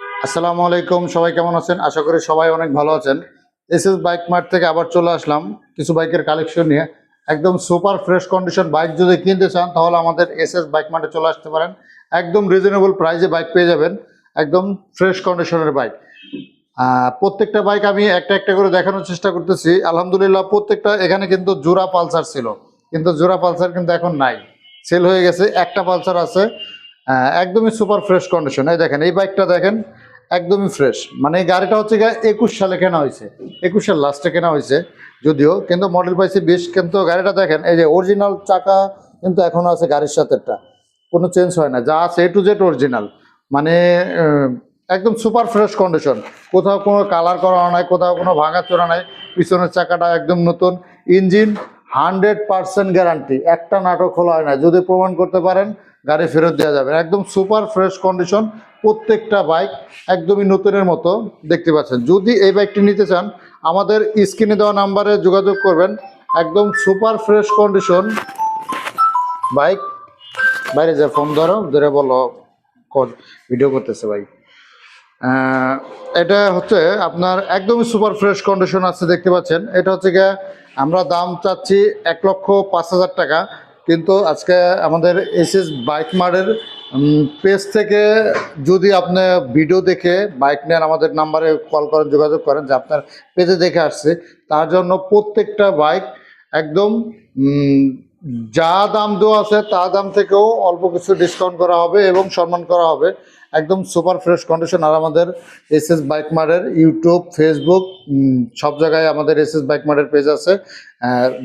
আসসালামু আলাইকুম, সবাই কেমন আছেন? আশা করি সবাই অনেক ভালো আছেন। এস এস বাইক মার্ট থেকে আবার চলে আসলাম কিছু বাইকের কালেকশন নিয়ে। একদম সুপার ফ্রেশ কন্ডিশন বাইক যদি কিনতে চান, তাহলে আমাদের এস এস বাইক মার্টে চলে আসতে পারেন। একদম রিজনেবল প্রাইসে বাইক পেয়ে যাবেন। একদম ফ্রেশ কন্ডিশনের বাইক প্রত্যেকটা বাইক আমি একটা একটা করে দেখানোর চেষ্টা করতেছি। আলহামদুলিল্লাহ, প্রত্যেকটা এখানে কিন্তু জোড়া পালসার ছিল। কিন্তু জোড়া পালসার কিন্তু এখন নাই। সেল হয়ে গেছে, একটা পালসার আছে। একদমই সুপার ফ্রেশ কন্ডিশন এই দেখেন, এই বাইকটা দেখেন, একদমই ফ্রেশ মানে গাড়িটা হচ্ছে একুশ সালে কেনা হয়েছে। একুশ একুশের লাস্টে কেনা হয়েছে, যদিও কিন্তু মডেল পাইছে বিশ, কিন্তু গাড়িটা দেখেন, এই যে অরিজিনাল চাকা কিন্তু এখনও আছে গাড়ির সাথে একটা কোনো চেঞ্জ হয় না, যা আছে এ টু জেড অরিজিনাল মানে একদম সুপার ফ্রেশ কন্ডিশন কোথাও কোনো কালার করা নাই, কোথাও কোনো ভাঙা চোরা নাই, পিছনের চাকাটা একদম নতুন। ইঞ্জিন হান্ড্রেড পার্সেন্ট গ্যারান্টি একটা নাটক খোলা হয় না। যদি প্রমাণ করতে পারেন গাড়ি ফেরত দেওয়া যাবে একদম সুপার ফ্রেশ কন্ডিশন, প্রত্যেকটা বাইক একদমই নতুনের মতো দেখতে পাচ্ছেন। যদি এই বাইকটি নিতে চান, আমাদের স্ক্রিনে দেওয়া নাম্বারে যোগাযোগ করবেন। একদম সুপার ফ্রেশ কন্ডিশন বাইক। বাইরে যা ফোন ধরো, ধরে বলো ভিডিও করতেছে ভাই। এটা হচ্ছে আপনার একদমই সুপার ফ্রেশ কন্ডিশন আছে দেখতে পাচ্ছেন। এটা হচ্ছে গিয়ে আমরা দাম চাচ্ছি এক লক্ষ পাঁচ হাজার টাকা। কিন্তু আজকে আমাদের এস এস বাইক মার্টের পেজ থেকে যদি আপনি ভিডিও দেখে বাইক নেন, আমাদের নাম্বারে কল করেন, যোগাযোগ করেন যে আপনার পেজে দেখে আসছে। তার জন্য প্রত্যেকটা বাইক একদম যা দাম দেওয়া আছে, তা দাম থেকেও অল্প কিছু ডিসকাউন্ট করা হবে এবং সম্মান করা হবে। একদম সুপার ফ্রেশ কন্ডিশন আর আমাদের এস এস বাইক মার্টের ইউটিউব ফেসবুক সব জায়গায় আমাদের এস এস বাইক মার্টের পেজ আছে।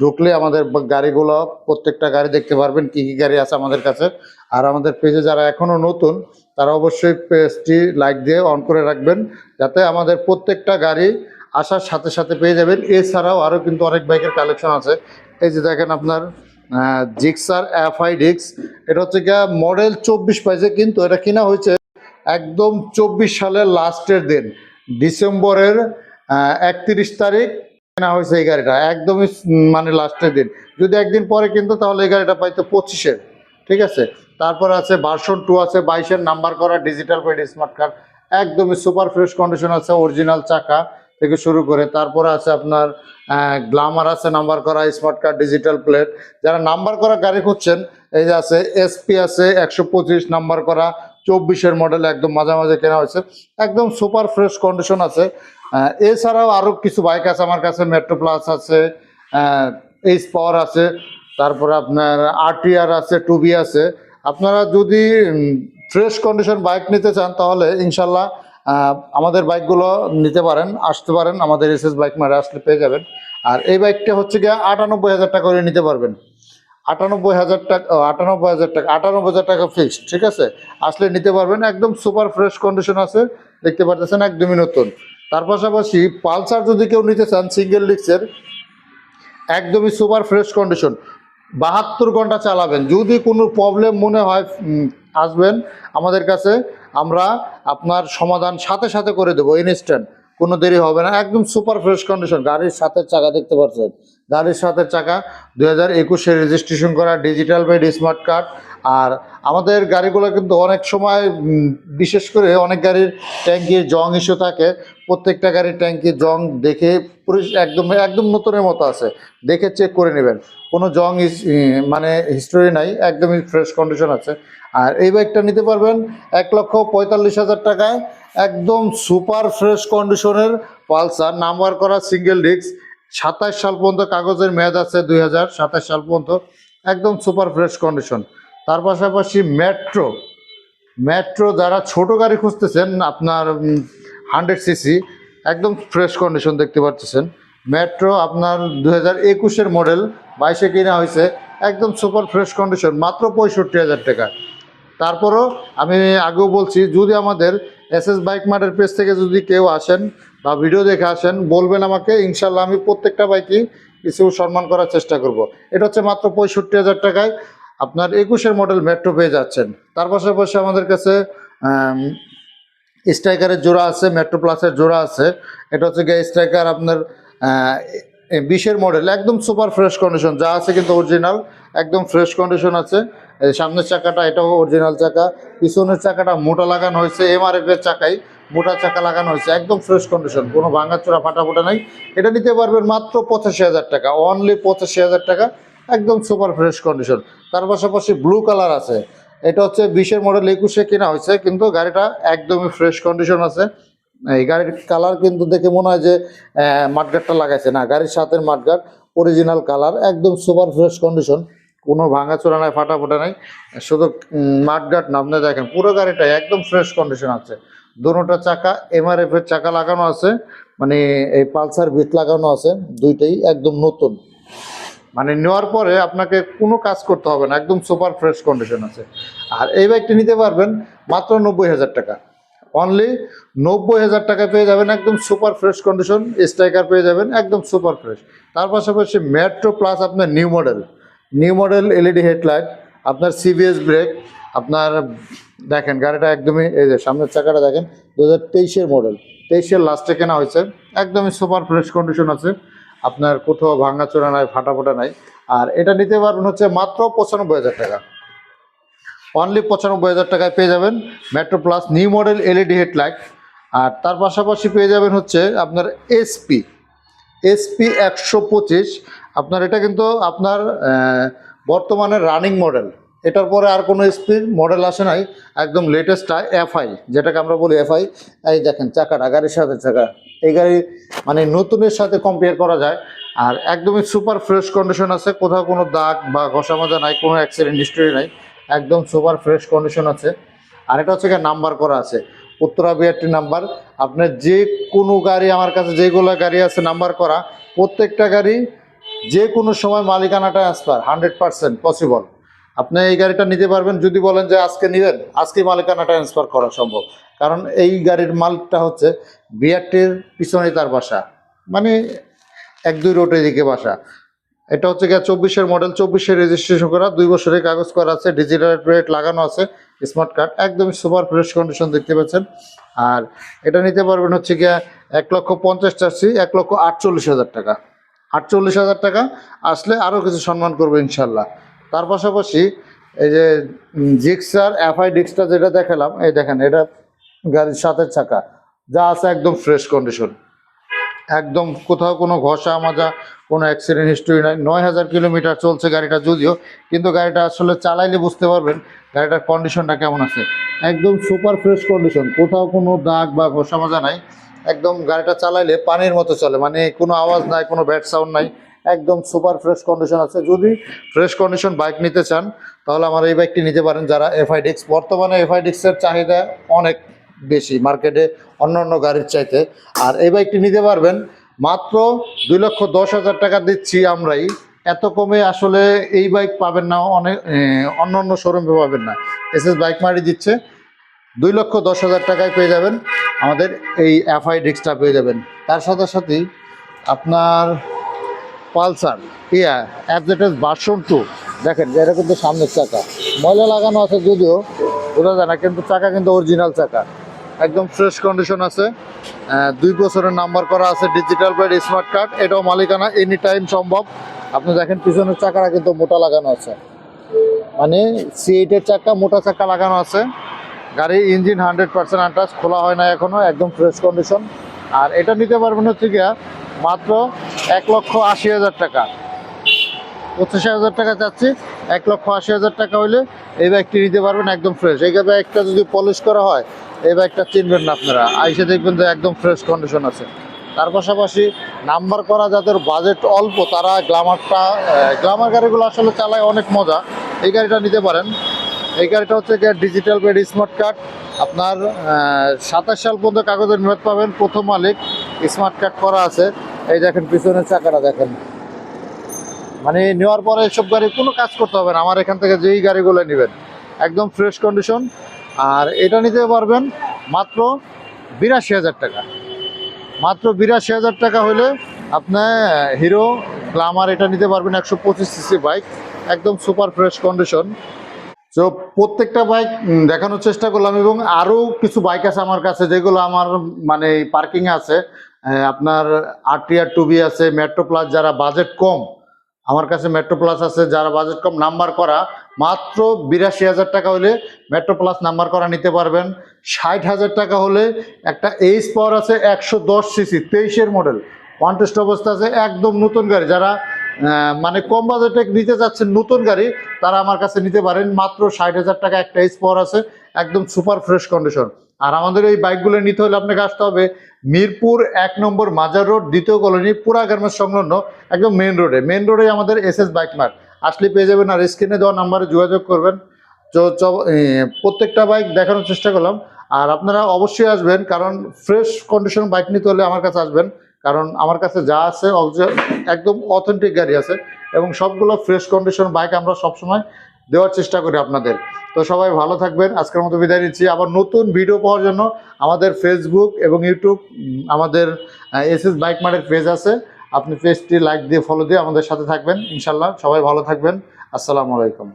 ঢুকলে আমাদের গাড়িগুলো, প্রত্যেকটা গাড়ি দেখতে পারবেন, কী কী গাড়ি আছে আমাদের কাছে। আর আমাদের পেজে যারা এখনও নতুন, তারা অবশ্যই পেজটি লাইক দিয়ে অন করে রাখবেন, যাতে আমাদের প্রত্যেকটা গাড়ি আসার সাথে সাথে পেয়ে যাবেন। এছাড়াও আরও কিন্তু অনেক বাইকের কালেকশন আছে। এই যে দেখেন আপনার জিক্সার এফ আই ডিক্স এটা হচ্ছে গিয়া মডেল চব্বিশ পাইছে কিন্তু এটা কিনা হয়েছে একদম চব্বিশ সালের লাস্টের দিন, ডিসেম্বরের একত্রিশ তারিখ কেনা হয়েছে এই গাড়িটা, একদমই মানে লাস্টের দিন। যদি একদিন পরে কিন্তু তাহলে এই গাড়িটা পাইতো পঁচিশের, ঠিক আছে? তারপর আছে ভার্সন টু আছে, বাইশের নাম্বার করা ডিজিটাল পেড স্মার্ট কার্ড একদমই সুপার ফ্রেশ কন্ডিশন আছে অরিজিনাল চাকা। থেকে শুরু করে, তারপরে আছে আপনার গ্লামার আছে, নাম্বার করা, স্মার্ট কার্ড, ডিজিটাল প্লেট। যারা নাম্বার করা গাড়ি খুঁজছেন, এই যে আছে এসপি আছে, একশো পঁচিশ নাম্বার করা, চব্বিশের মডেল একদম মাঝামাঝি কেনা হয়েছে। একদম সুপার ফ্রেশ কন্ডিশন আছে। এছাড়াও আরও কিছু বাইক আছে আমার কাছে মেট্রো প্লাস আছে এইচ পাওয়ার আছে, তারপরে আপনার আরটিআর আছে টুবি আছে। আপনারা যদি ফ্রেশ কন্ডিশন বাইক নিতে চান, তাহলে ইনশাল্লাহ আমাদের বাইকগুলো নিতে পারেন, আসতে পারেন, আমাদের এস এস বাইক মারে আসলে পেয়ে যাবেন। আর এই বাইকটা হচ্ছে গিয়ে আটানব্বই হাজার টাকা করে নিতে পারবেন। আটানব্বই হাজার টাকা আটানব্বই হাজার টাকা, আটানব্বই হাজার টাকা ফিক্সড ঠিক আছে? আসলে নিতে পারবেন, একদম সুপার ফ্রেশ কন্ডিশন আছে, দেখতে পারতেছেন, একদমই নতুন। তার পাশাপাশি পালসার যদি কেউ নিতে চান সিঙ্গেল ডিক্সের একদমই সুপার ফ্রেশ কন্ডিশন বাহাত্তর ঘণ্টা চালাবেন। যদি কোনো প্রবলেম মনে হয় আসবেন, আমাদের কাছে আমরা আপনার সমাধান সাথে সাথে করে দেবো ইনস্ট্যান্ট কোনো দেরি হবে না, একদম সুপার ফ্রেশ কন্ডিশন গাড়ির সাথে চাকা দেখতে পাচ্ছেন। গাড়ির সাথে চাকা দু হাজার একুশে রেজিস্ট্রেশন করা ডিজিটাল পেড স্মার্ট কার্ড আর আমাদের গাড়িগুলো কিন্তু অনেক সময় বিশেষ করে অনেক গাড়ির ট্যাঙ্কির জং ইস্যু থাকে। প্রত্যেকটা গাড়ির ট্যাঙ্কির জং দেখে একদম একদম নতুনের মতো আছে। দেখে চেক করে নেবেন। কোনো জং মানে হিস্টোরি নাই, একদমই ফ্রেশ কন্ডিশন আছে। আর এই বাইকটা নিতে পারবেন এক লক্ষ পঁয়তাল্লিশ হাজার টাকায়। একদম সুপার ফ্রেশ কন্ডিশনের পালসার, নাম্বার করা সিঙ্গেল ডিস্ক সাতাশ সাল পর্যন্ত কাগজের মেয়াদ আছে দুই হাজার সাতাশ সাল পর্যন্ত। একদম সুপার ফ্রেশ কন্ডিশন তার পাশাপাশি মেট্রো মেট্রো যারা ছোট গাড়ি খুঁজতেছেন, আপনার হান্ড্রেড সিসি একদম ফ্রেশ কন্ডিশন দেখতে পাচ্ছেন মেট্রো আপনার দু হাজার একুশের মডেল বাইশে কিনা হয়েছে, একদম সুপার ফ্রেশ কন্ডিশন মাত্র পঁয়ষট্টি হাজার টাকা। তারপরও আমি আগেও বলছি, যদি আমাদের এস এস বাইক মার্টের পেজ থেকে যদি কেউ আসেন বা ভিডিও দেখে আসেন, বলবেন আমাকে, ইনশাল্লাহ আমি প্রত্যেকটা বাইকই কিছু সম্মান করার চেষ্টা করব। এটা হচ্ছে মাত্র পঁয়ষট্টি হাজার টাকায় আপনার একুশের মডেল মেট্রো পেয়ে যাচ্ছেন। তার পাশাপাশি আমাদের কাছে স্ট্রাইকারের জোড়া আছে, মেট্রো প্লাসের জোড়া আছে। এটা হচ্ছে গিয়ে স্ট্রাইকার আপনার বিশের মডেল, একদম সুপার ফ্রেশ কন্ডিশন, যা আছে কিন্তু অরিজিনাল, একদম ফ্রেশ কন্ডিশন আছে। সামনের চাকাটা, এটাও অরিজিনাল চাকা। পিছনের চাকাটা মোটা লাগানো হয়েছে এমআরএফ এর চাকাই মোটা চাকা লাগানো হয়েছে, একদম ফ্রেশ কন্ডিশন কোনো ভাঙাচোরা ফাটাফোটা নাই। এটা নিতে পারবেন মাত্র পঁচাশি হাজার টাকা অনলি পঁচাশি হাজার টাকা, একদম সুপার ফ্রেশ কন্ডিশন তার পাশাপাশি ব্লু কালার আছে। এটা হচ্ছে বিশের মডেল একুশে কেনা হয়েছে, কিন্তু গাড়িটা একদমই ফ্রেশ কন্ডিশন আছে। এই গাড়ির কালার কিন্তু দেখে মনে হয় যে মাঠগাটটা লাগাইছে। না, গাড়ির সাথে মাঠগাট অরিজিনাল কালার একদম সুপার ফ্রেশ কন্ডিশন কোনো ভাঙাচোরা নাই ফাটাফোটা নাই। শুধু মাঠগাট নামনে দেখেন, পুরো গাড়িটা একদম ফ্রেশ কন্ডিশন আছে। দুটোটা চাকা এমআরএফ এর চাকা লাগানো আছে মানে এই পালসার বিট লাগানো আছে, দুইটাই একদম নতুন। মানে নেওয়ার পরে আপনাকে কোনো কাজ করতে হবে না, একদম সুপার ফ্রেশ কন্ডিশন আছে। আর এই বাইকটি নিতে পারবেন মাত্র নব্বই হাজার টাকা। অনলি নব্বই হাজার টাকা পেয়ে যাবেন একদম সুপার ফ্রেশ কন্ডিশন স্ট্রাইকার পেয়ে যাবেন একদম সুপার ফ্রেশ তার পাশাপাশি মেট্রো প্লাস আপনার new model new model LED headlight আপনার সিবিএস ব্রেক আপনার, দেখেন, গাড়িটা একদমই, এই যে সামনের চাকাটা দেখেন দু হাজার তেইশের মডেল তেইশের লাস্টে কেনা হয়েছে, একদমই সুপার ফ্রেশ কন্ডিশন আছে, আপনার কোথাও ভাঙাচোরা নাই, ফাটাফোটা নাই, আর এটা নিতে পারবেন হচ্ছে মাত্র পঁচানব্বই হাজার টাকা। অনলি পঁচানব্বই হাজার টাকায় পেয়ে যাবেন Metro plus new model LED headlight আর তার পাশাপাশি পেয়ে যাবেন হচ্ছে আপনার এসপি এসপি একশো পঁচিশ আপনার এটা কিন্তু আপনার বর্তমানে রানিং মডেল এটার পরে আর কোনো এসপির মডেল আসে নাই, একদম লেটেস্টটা এফআই যেটাকে আমরা বলি এফআই এই দেখেন, চাকাটা, গাড়ির সাথে চাকা। এই গাড়ি মানে নতুনের সাথে কম্পেয়ার করা যায়। আর একদমই সুপার ফ্রেশ কন্ডিশন আছে, কোথাও কোনো দাগ বা ঘষা মাজা নাই, কোনো অ্যাক্সিডেন্ট হিস্টরি নাই, একদম সুপার ফ্রেশ কন্ডিশন আছে। আর এটা হচ্ছে নাম্বার করা আছে, উত্তরা বিআরটি নাম্বার আপনার যে কোনো গাড়ি, আমার কাছে যেগুলো গাড়ি আছে নাম্বার করা, প্রত্যেকটা গাড়ি যে কোনো সময় মালিকানা ট্রান্সফার হান্ড্রেড পার্সেন্ট পসিবল আপনি এই গাড়িটা নিতে পারবেন, যদি বলেন যে আজকে নেবেন আজকে মালিকানা ট্রান্সফার করা সম্ভব। কারণ এই গাড়ির মালিকটা হচ্ছে বিআরটির পিছনে তার বাসা। মানে এক, দুই রোডের দিকে বাসা। এটা হচ্ছে গিয়ে চব্বিশের মডেল চব্বিশের রেজিস্ট্রেশন করা, দুই বছরের কাগজ করা আছে ডিজিটাল প্লেট লাগানো আছে স্মার্ট কার্ড একদম সুপার ফ্রেশ কন্ডিশন দেখতে পাচ্ছেন। আর এটা নিতে পারবেন হচ্ছে গিয়ে এক লক্ষ পঞ্চাশ চারশি এক লক্ষ আটচল্লিশ হাজার টাকা। আটচল্লিশ হাজার টাকা, আসলে আরও কিছু সম্মান করব ইনশাল্লাহ। তার পাশাপাশি এই যে জিক্সার এফআই ডিক্সটা যেটা দেখালাম, এই দেখেন, এটা গাড়ির সাথের চাকা, যা আছে একদম ফ্রেশ কন্ডিশন। একদম কোথাও কোনো ঘষা মাজা, কোনো অ্যাক্সিডেন্ট হিস্টরি নাই। নয় হাজার কিলোমিটার চলছে গাড়িটা যদিও, কিন্তু গাড়িটা আসলে চালাইলে বুঝতে পারবেন গাড়িটার কন্ডিশনটা কেমন আছে। একদম সুপার ফ্রেশ কন্ডিশন, কোথাও কোনো দাগ বা ঘষা মাজা নাই। একদম গাড়িটা চালাইলে পানির মতো চলে মানে কোনো আওয়াজ নাই, কোনো ব্যাড সাউন্ড নাই, একদম সুপার ফ্রেশ কন্ডিশন আছে। যদি ফ্রেশ কন্ডিশন বাইক নিতে চান, তাহলে আমার এই বাইকটি নিতে পারেন যারা এফআই ডিক্স বর্তমানে এফআই ডিক্সের চাহিদা অনেক বেশি মার্কেটে অন্য অন্য গাড়ির চাইতে। আর এই বাইকটি নিতে পারবেন, মাত্র দুই লক্ষ দশ হাজার টাকা দিচ্ছি আমরাই। এত কমে আসলে এই বাইক পাবেন না অনেক অন্য অন্য শোরুমে পাবেন না। এস এস বাইক মারি দিচ্ছে। দুই লক্ষ দশ হাজার টাকায় পেয়ে যাবেন। আমাদের এই এফআই ডিক্সটা পেয়ে যাবেন। তার সাথে সাথেই আপনার পালসার, ইয়া অ্যাপজেটেস ভার্সন টু। দেখেন, এটা কিন্তু সামনের চাকা। ময়লা লাগানো আছে যদিও, বোঝা যায় না, কিন্তু চাকা কিন্তু অরিজিনাল চাকা। একদম ফ্রেশ কন্ডিশন আছে। দুই বছরের নাম্বার করা আছে ডিজিটাল প্লেট স্মার্ট কার্ড এটাও মালিকানা এনি টাইম সম্ভব। আপনি দেখেন, পিছনের চাকাটা কিন্তু মোটা লাগানো আছে। মানে সি এইটের চাকা, মোটা চাকা লাগানো আছে। গাড়ির ইঞ্জিন হান্ড্রেড পার্সেন্ট আনটাচ, খোলা হয় না এখনও, একদম ফ্রেশ কন্ডিশন আর এটা নিতে পারবেন হচ্ছে গিয়া মাত্র এক লক্ষ আশি হাজার টাকা। পঁচিশ হাজার টাকা চাচ্ছি, এক লক্ষ আশি হাজার টাকা হইলে এই ব্যাগটি নিতে পারবেন একদম ফ্রেশ এই ব্যাগটা যদি পলিশ করা হয়, এই ব্যাগটা চিনবেন না আপনারা। আইসে দেখবেন যে একদম ফ্রেশ কন্ডিশন আছে। তার পাশাপাশি নাম্বার করা যাদের বাজেট অল্প, তারা গ্লামারটা গ্লামার গাড়িগুলো আসলে চালায় অনেক মজা। এই গাড়িটা নিতে পারেন। এই গাড়িটা হচ্ছে ডিজিটাল পেড স্মার্ট কার্ড আপনার সাতাশ সাল পর্যন্ত কাগজের মেয়াদ পাবেন। প্রথম মালিক স্মার্ট কার্ড করা আছে। এই দেখেন, পিছনের চাকাটা দেখেন। মানে নেওয়ার পরে এসব গাড়ি কোনো কাজ করতে হবে না। আমার এখান থেকে যেই গাড়িগুলো নেবেন, একদম ফ্রেশ কন্ডিশন আর এটা নিতে পারবেন মাত্র বিরাশি হাজার টাকা। মাত্র বিরাশি হাজার টাকা হলে আপনার হিরো গ্লামার এটা নিতে পারবেন একশো পঁচিশ সিসি বাইক একদম সুপার ফ্রেশ কন্ডিশন তো প্রত্যেকটা বাইক দেখানোর চেষ্টা করলাম এবং আরও কিছু বাইক আছে আমার কাছে, যেগুলো আমার মানে পার্কিংয়ে আছে। আপনার আরটিআর টুবি আছে মেট্রো প্লাস যারা বাজেট কম, আমার কাছে মেট্রো প্লাস আছে, যারা বাজেট কম নাম্বার করা, মাত্র বিরাশি হাজার টাকা হলে মেট্রো প্লাস নাম্বার করা নিতে পারবেন। ষাট হাজার টাকা হলে একটা এইচ পাওয়ার আছে, একশো দশ সিসি তেইশের মডেল কন্টেস্ট অবস্থা আছে, একদম নতুন গাড়ি। যারা মানে কম বাজেটে নিতে চাচ্ছেন নতুন গাড়ি। তারা আমার কাছে নিতে পারেন, মাত্র ষাট হাজার টাকা একটা পাওয়ার আছে, একদম সুপার ফ্রেশ কন্ডিশন আর আমাদের এই বাইকগুলো নিতে হলে আপনাকে আসতে হবে মিরপুর এক নম্বর মাজার রোড, দ্বিতীয় কলোনি, পুরা গার্মেন্টস সংলগ্ন একদম মেন রোডে মেন রোডে আমাদের এস এস বাইক মার্ট আসলে পেয়ে যাবেন আর স্ক্রিনে দেওয়া নাম্বারে যোগাযোগ করবেন। প্রত্যেকটা বাইক দেখানোর চেষ্টা করলাম। আর আপনারা অবশ্যই আসবেন, কারণ ফ্রেশ কন্ডিশন বাইক নিতে হলে আমার কাছে আসবেন। কারণ আমার কাছে যা আছে একদম অথেন্টিক গাড়ি আছে এবং সবগুলো ফ্রেশ কন্ডিশন বাইক আমরা সবসময় দেওয়ার চেষ্টা করি আপনাদের। তো সবাই ভালো থাকবেন, আজকের মতো বিদায় নিচ্ছি। আবার নতুন ভিডিও পাওয়ার জন্য আমাদের ফেসবুক এবং ইউটিউব আমাদের এস এস বাইক মার্টের পেজ আছে। আপনি পেজটি লাইক দিয়ে ফলো দিয়ে আমাদের সাথে থাকবেন। ইনশাল্লাহ সবাই ভালো থাকবেন। আসসালামু আলাইকুম।